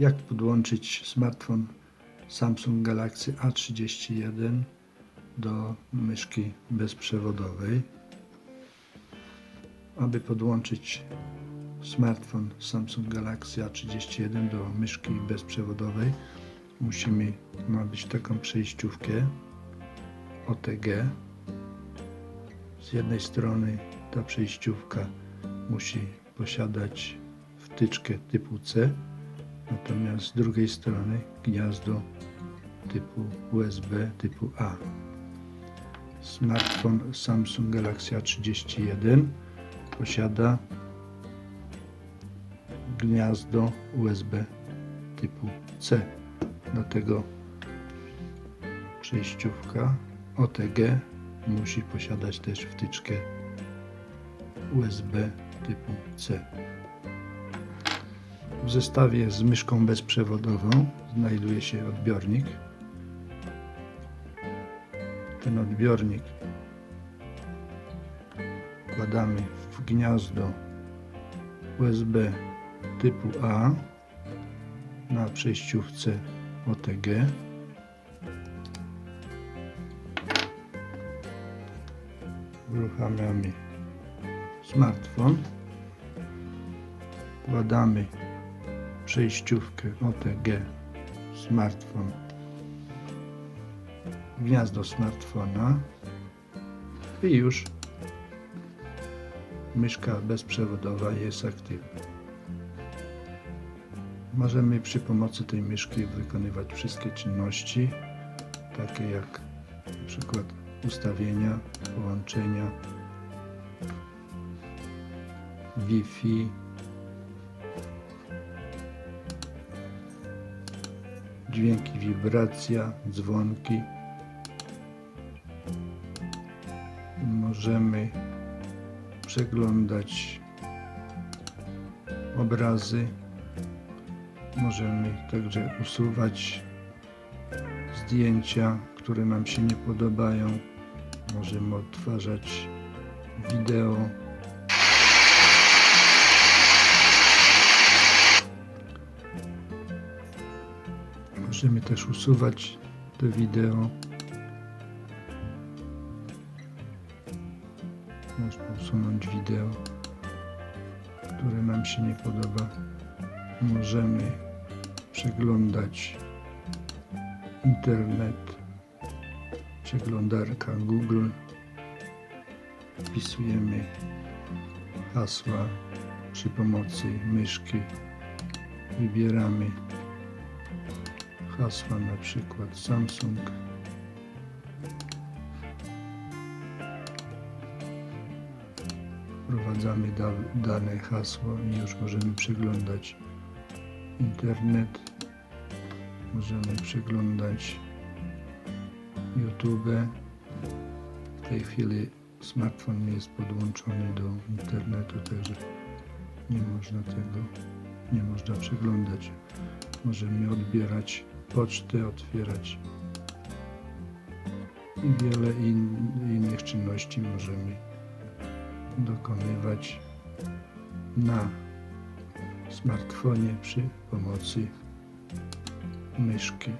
Jak podłączyć smartfon Samsung Galaxy A31 do myszki bezprzewodowej? Aby podłączyć smartfon Samsung Galaxy A31 do myszki bezprzewodowej, musimy nabyć taką przejściówkę OTG. Z jednej strony ta przejściówka musi posiadać wtyczkę typu C, natomiast z drugiej strony gniazdo typu USB typu A. Smartfon Samsung Galaxy A31 posiada gniazdo USB typu C. Dlatego przejściówka OTG musi posiadać też wtyczkę USB typu C. W zestawie z myszką bezprzewodową znajduje się odbiornik. Ten odbiornik wkładamy w gniazdo USB typu A na przejściówce OTG. Uruchamiamy smartfon. Wkładamy przejściówkę OTG smartfon. Gniazdo smartfona. I już. Myszka bezprzewodowa jest aktywna. Możemy przy pomocy tej myszki wykonywać wszystkie czynności, takie jak na przykład ustawienia, połączenia, Wi-Fi, dźwięki, wibracja, dzwonki. Możemy przeglądać obrazy. Możemy także usuwać zdjęcia, które nam się nie podobają. Możemy odtwarzać wideo. Możemy też usuwać te wideo. Można usunąć wideo, które nam się nie podoba. Możemy przeglądać internet, przeglądarka Google. Wpisujemy hasła przy pomocy myszki. Wybieramy hasła na przykład Samsung. Wprowadzamy da, dane hasło i już możemy przeglądać internet. Możemy przeglądać YouTube. W tej chwili smartfon nie jest podłączony do internetu, także nie można tego, nie można przeglądać. Możemy odbierać pocztę, otwierać i wiele in, innych czynności możemy dokonywać na smartfonie przy pomocy myszki.